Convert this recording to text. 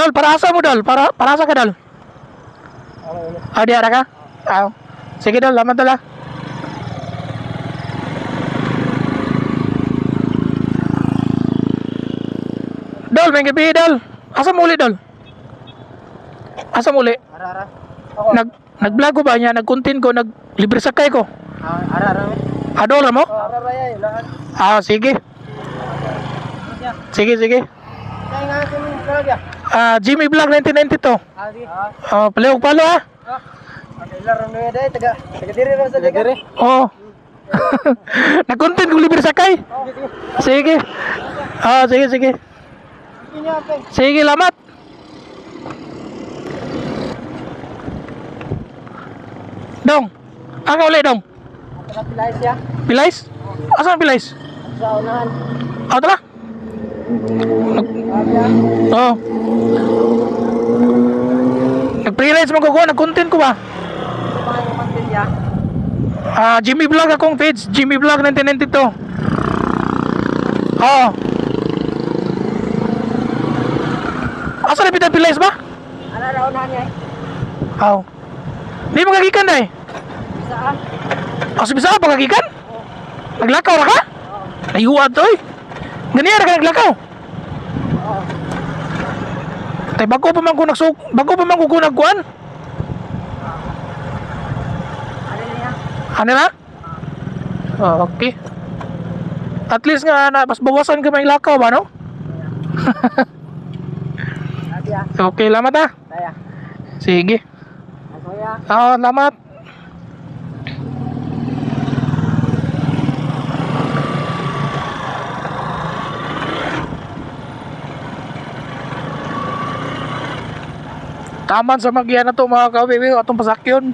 Dol, para asa mo, Dol? Para, para asa ka, Dol? Ah, di ara ka? Ah. Sige, Dol. Laman, Dol, ah. Dol, may gabi, Dol. Asa mo uli, Dol? Asa mo uli? Ara, ara. Nag, nag-vlog ko ba niya? Nag-content ko, nag-libre sakay ko. Ah, Ara, ara. Ah, Dol, mo? Ara, ara, yan. Lahat. Ah, sige. Sige, sige. Kaya nga, kung talaga. Ah, Jimmy Vlog 1992. Ah, Ah, palihog palo, ah. laro na eh. Taga, taga diri rin sa taga. Oo. Nag-content ko libre sakay. Oh, sige. Ah, sige, sige. Sige lamat. Dong. Aka uli, Dong. Taga pilay siya. Pilais? Asan ang pilais? Sa unahan. Ah, tala. Yan. Oo. Nag-freelance mo ko ko, nag-content ko ba? Ah, Jimmy Vlog akong page, Jimmy Vlog 1992. Oo. Asa na pitang pilais ba? Ara, ara, unahan niya. Oo. Di mo kagikan na eh. Saan? O sa bisa pa kagikan? Naglakaw na ka? Nayuwad to eh. Ganyan ka naglakaw. Oo. Tay bago pa man ko nagsuk, bago pa man ko nagkuan. Ano na? Oh, okay. At least nga na mas bawasan ka may lakaw ba no? Ah, ah. Okay, lamat ah. Sige. Oo, lamat. Taman sa magyan na to mga kawiwi atong pasakyon.